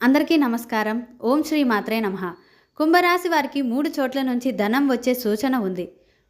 అందరికీ నమస్కారం. ఓం శ్రీ మాత్రే నమ. కుంభరాశి వారికి మూడు చోట్ల నుంచి ధనం వచ్చే సూచన ఉంది.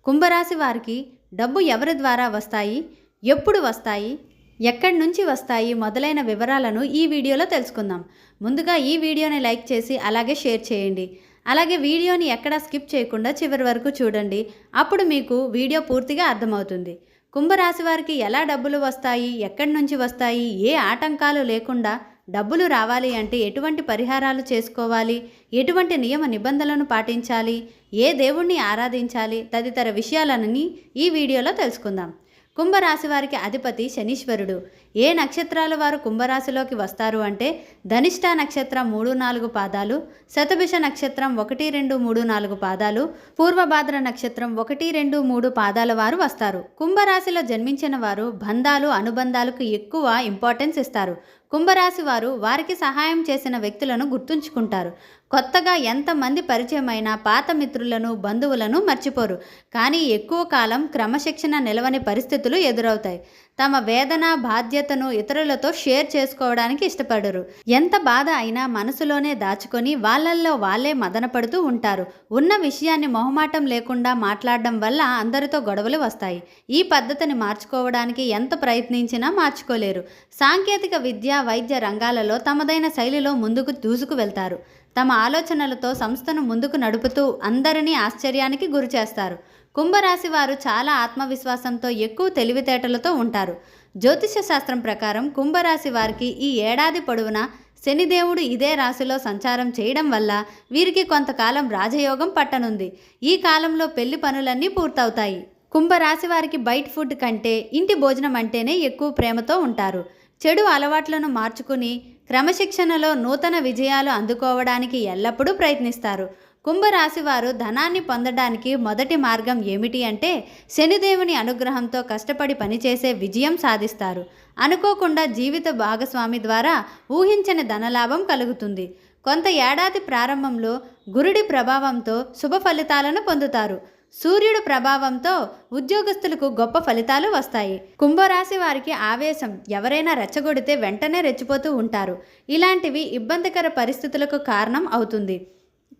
కుంభరాశి వారికి డబ్బు ఎవరి ద్వారా వస్తాయి? ఎప్పుడు వస్తాయి? ఎక్కడి నుంచి వస్తాయి? మొదలైన వివరాలను ఈ వీడియోలో తెలుసుకుందాం. ముందుగా ఈ వీడియోని లైక్ చేసి అలాగే షేర్ చేయండి. అలాగే వీడియోని ఎక్కడా స్కిప్ చేయకుండా చివరి వరకు చూడండి. అప్పుడు మీకు వీడియో పూర్తిగా అర్థమవుతుంది. కుంభరాశి వారికి ఎలా డబ్బులు వస్తాయి? ఎక్కడి నుంచి వస్తాయి? ఏ ఆటంకాలు లేకుండా డబ్బులు రావాలి అంటే ఎటువంటి పరిహారాలు చేసుకోవాలి? ఎటువంటి నియమ నిబంధనలను పాటించాలి? ఏ దేవుణ్ణి ఆరాధించాలి? తదితర విషయాలన్నీ ఈ వీడియోలో తెలుసుకుందాం. కుంభరాశి వారికి అధిపతి శనీశ్వరుడు. ఏ నక్షత్రాల వారు కుంభరాశిలోకి వస్తారు అంటే ధనిష్ట నక్షత్రం మూడు నాలుగు పాదాలు శతభిష నక్షత్రం ఒకటి రెండు మూడు నాలుగు పాదాలు పూర్వభాద్ర నక్షత్రం ఒకటి రెండు మూడు పాదాల వారు వస్తారు. కుంభరాశిలో జన్మించిన వారు బంధాలు అనుబంధాలకు ఎక్కువ ఇంపార్టెన్స్ ఇస్తారు. కుంభరాశి వారు వారికి సహాయం చేసిన వ్యక్తులను గుర్తుంచుకుంటారు. కొత్తగా ఎంతమంది పరిచయమైన పాత మిత్రులను బంధువులను మర్చిపోరు. కానీ ఎక్కువ కాలం క్రమశిక్షణ నిలవని పరిస్థితులు ఎదురవుతాయి. తమ వేదన బాధ్యతను ఇతరులతో షేర్ చేసుకోవడానికి ఇష్టపడరు. ఎంత బాధ అయినా మనసులోనే దాచుకొని వాళ్ళల్లో వాళ్ళే మదనపడుతూ ఉంటారు. ఉన్న విషయాన్ని మొహమాటం లేకుండా మాట్లాడడం వల్ల అందరితో గొడవలు వస్తాయి. ఈ పద్ధతిని మార్చుకోవడానికి ఎంత ప్రయత్నించినా మార్చుకోలేరు. సాంకేతిక విద్య వైద్య రంగాలలో తమదైన శైలిలో ముందుకు దూసుకు వెళ్తారు. తమ ఆలోచనలతో సంస్థను ముందుకు నడుపుతూ అందరినీ ఆశ్చర్యానికి గురి చేస్తారు కుంభరాశి వారు చాలా ఆత్మవిశ్వాసంతో ఎక్కువ తెలివితేటలతో ఉంటారు. జ్యోతిష శాస్త్రం ప్రకారం కుంభరాశి వారికి ఈ ఏడాది పొడవునా శనిదేవుడు ఇదే రాశిలో సంచారం చేయడం వల్ల వీరికి కొంతకాలం రాజయోగం పట్టనుంది. ఈ కాలంలో పెళ్ళి పనులన్నీ పూర్తవుతాయి. కుంభరాశి వారికి బయట ఫుడ్ కంటే ఇంటి భోజనం అంటేనే ఎక్కువ ప్రేమతో ఉంటారు. చెడు అలవాట్లను మార్చుకుని క్రమశిక్షణలో నూతన విజయాలు అందుకోవడానికి ఎల్లప్పుడూ ప్రయత్నిస్తారు. కుంభరాశి వారు ధనాన్ని పొందడానికి మొదటి మార్గం ఏమిటి అంటే శనిదేవుని అనుగ్రహంతో కష్టపడి పనిచేసే విజయం సాధిస్తారు. అనుకోకుండా జీవిత భాగస్వామి ద్వారా ఊహించని ధనలాభం కలుగుతుంది. కొంత ఏడాది ప్రారంభంలో గురుడి ప్రభావంతో శుభ ఫలితాలను పొందుతారు. సూర్యుడు ప్రభావంతో ఉద్యోగస్తులకు గొప్ప ఫలితాలు వస్తాయి. కుంభరాశి వారికి ఆవేశం ఎవరైనా రెచ్చగొడితే వెంటనే రెచ్చిపోతూ ఉంటారు. ఇలాంటివి ఇబ్బందికర పరిస్థితులకు కారణం అవుతుంది.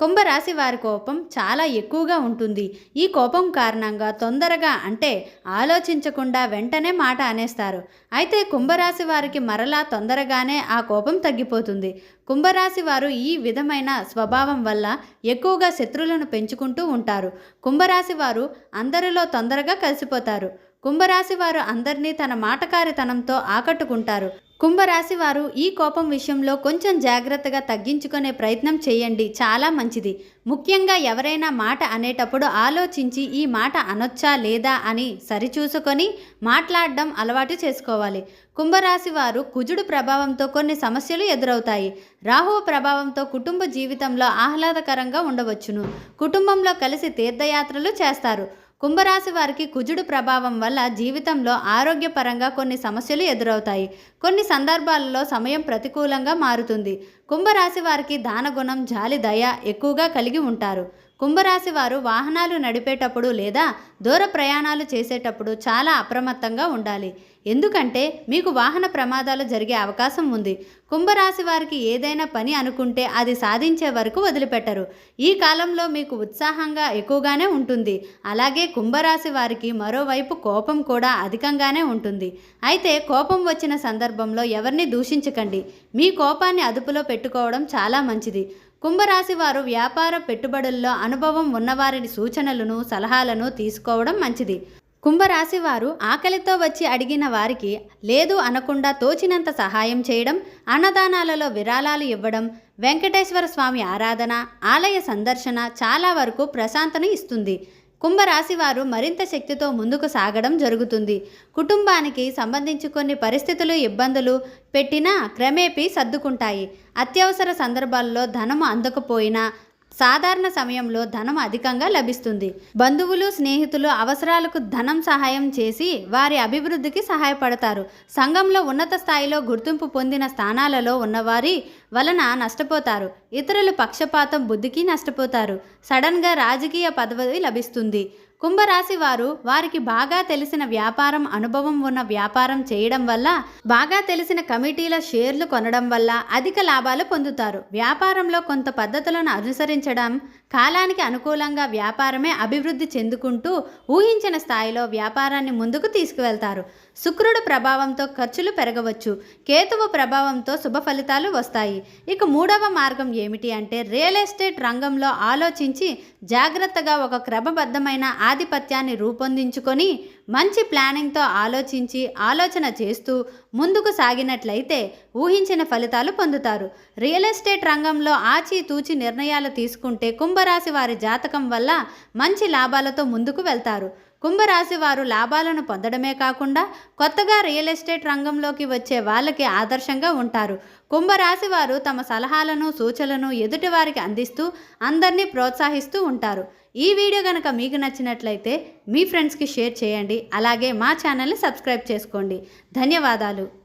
కుంభరాశి వారి కోపం చాలా ఎక్కువగా ఉంటుంది. ఈ కోపం కారణంగా తొందరగా అంటే ఆలోచించకుండా వెంటనే మాట అనేస్తారు. అయితే కుంభరాశి వారికి మరలా తొందరగానే ఆ కోపం తగ్గిపోతుంది. కుంభరాశి వారు ఈ విధమైన స్వభావం వల్ల ఎక్కువగా శత్రువులను పెంచుకుంటూ ఉంటారు. కుంభరాశి వారు అందరిలో తొందరగా కలిసిపోతారు. కుంభరాశి వారు అందరినీ తన మాటకారితనంతో ఆకట్టుకుంటారు. కుంభరాశి వారు ఈ కోపం విషయంలో కొంచెం జాగ్రత్తగా తగ్గించుకునే ప్రయత్నం చేయండి. చాలా మంచిది. ముఖ్యంగా ఎవరైనా మాట అనేటప్పుడు ఆలోచించి ఈ మాట అనొచ్చా లేదా అని సరిచూసుకొని మాట్లాడడం అలవాటు చేసుకోవాలి. కుంభరాశి వారు కుజుడు ప్రభావంతో కొన్ని సమస్యలు ఎదురవుతాయి. రాహువు ప్రభావంతో కుటుంబ జీవితంలో ఆహ్లాదకరంగా ఉండవచ్చును. కుటుంబంలో కలిసి తీర్థయాత్రలు చేస్తారు. కుంభరాశి వారికి కుజుడు ప్రభావం వల్ల జీవితంలో ఆరోగ్యపరంగా కొన్ని సమస్యలు ఎదురవుతాయి. కొన్ని సందర్భాలలో సమయం ప్రతికూలంగా మారుతుంది. కుంభరాశి వారికి దానగుణం జాలి దయ ఎక్కువగా కలిగి ఉంటారు. కుంభరాశి వారు వాహనాలు నడిపేటప్పుడు లేదా దూర ప్రయాణాలు చేసేటప్పుడు చాలా అప్రమత్తంగా ఉండాలి. ఎందుకంటే మీకు వాహన ప్రమాదాలు జరిగే అవకాశం ఉంది. కుంభరాశి వారికి ఏదైనా పని అనుకుంటే అది సాధించే వరకు వదిలిపెట్టరు. ఈ కాలంలో మీకు ఉత్సాహంగా ఎక్కువగానే ఉంటుంది. అలాగే కుంభరాశి వారికి మరోవైపు కోపం కూడా అధికంగానే ఉంటుంది. అయితే కోపం వచ్చిన సందర్భంలో ఎవరిని దూషించకండి. మీ కోపాన్ని అదుపులో పెట్టుకోవడం చాలా మంచిది. కుంభరాశి వారు వ్యాపార పెట్టుబడుల్లో అనుభవం ఉన్నవారిని సూచనలను సలహాలను తీసుకోవడం మంచిది. కుంభరాశి వారు ఆకలితో వచ్చి అడిగిన వారికి లేదు అనకుండా తోచినంత సహాయం చేయడం అన్నదానాలలో విరాళాలు ఇవ్వడం వెంకటేశ్వర స్వామి ఆరాధన ఆలయ సందర్శన చాలా వరకు ప్రశాంతను ఇస్తుంది. కుంభరాశి వారు మరింత శక్తితో ముందుకు సాగడం జరుగుతుంది. కుటుంబానికి సంబంధించి కొన్ని పరిస్థితులు ఇబ్బందులు పెట్టినా క్రమేపీ సర్దుకుంటాయి. అత్యవసర సందర్భాల్లో ధనము అందకపోయినా సాధారణ సమయంలో ధనం అధికంగా లభిస్తుంది. బంధువులు స్నేహితులు అవసరాలకు ధనం సహాయం చేసి వారి అభివృద్ధికి సహాయపడతారు. సంఘంలో ఉన్నత స్థాయిలో గుర్తింపు పొందిన స్థానాలలో ఉన్నవారి వలన నష్టపోతారు. ఇతరుల పక్షపాతం బుద్ధికి నష్టపోతారు. సడన్గా రాజకీయ పదవి లభిస్తుంది. కుంభరాశి వారు వారికి బాగా తెలిసిన వ్యాపారం అనుభవం ఉన్న వ్యాపారం చేయడం వల్ల బాగా తెలిసిన కమిటీల షేర్లు కొనడం వల్ల అధిక లాభాలు పొందుతారు. వ్యాపారంలో కొంత పద్ధతులను అనుసరించడం కాలానికి అనుకూలంగా వ్యాపారమే అభివృద్ధి చెందుకుంటూ ఊహించిన స్థాయిలో వ్యాపారాన్ని ముందుకు తీసుకువెళ్తారు. శుక్రుడు ప్రభావంతో ఖర్చులు పెరగవచ్చు. కేతువు ప్రభావంతో శుభ ఫలితాలు వస్తాయి. ఇక మూడవ మార్గం ఏమిటి అంటే రియల్ ఎస్టేట్ రంగంలో ఆలోచించి జాగ్రత్తగా ఒక క్రమబద్ధమైన ఆధిపత్యాన్ని రూపొందించుకొని మంచి ప్లానింగ్తో ఆలోచించి ఆలోచన చేస్తూ ముందుకు సాగినట్లయితే ఊహించిన ఫలితాలు పొందుతారు. రియల్ ఎస్టేట్ రంగంలో ఆచితూచి నిర్ణయాలు తీసుకుంటే కుంభరాశి వారి జాతకం వల్ల మంచి లాభాలతో ముందుకు వెళ్తారు. కుంభరాశి వారు లాభాలను పొందడమే కాకుండా కొత్తగా రియల్ ఎస్టేట్ రంగంలోకి వచ్చే వాళ్ళకి ఆదర్శంగా ఉంటారు. కుంభరాశి వారు తమ సలహాలను సూచనలను ఎదుటివారికి అందిస్తూ అందరినీ ప్రోత్సహిస్తూ ఉంటారు. ఈ వీడియో కనుక మీకు నచ్చినట్లయితే మీ ఫ్రెండ్స్కి షేర్ చేయండి. అలాగే మా ఛానల్ని సబ్స్క్రైబ్ చేసుకోండి. ధన్యవాదాలు.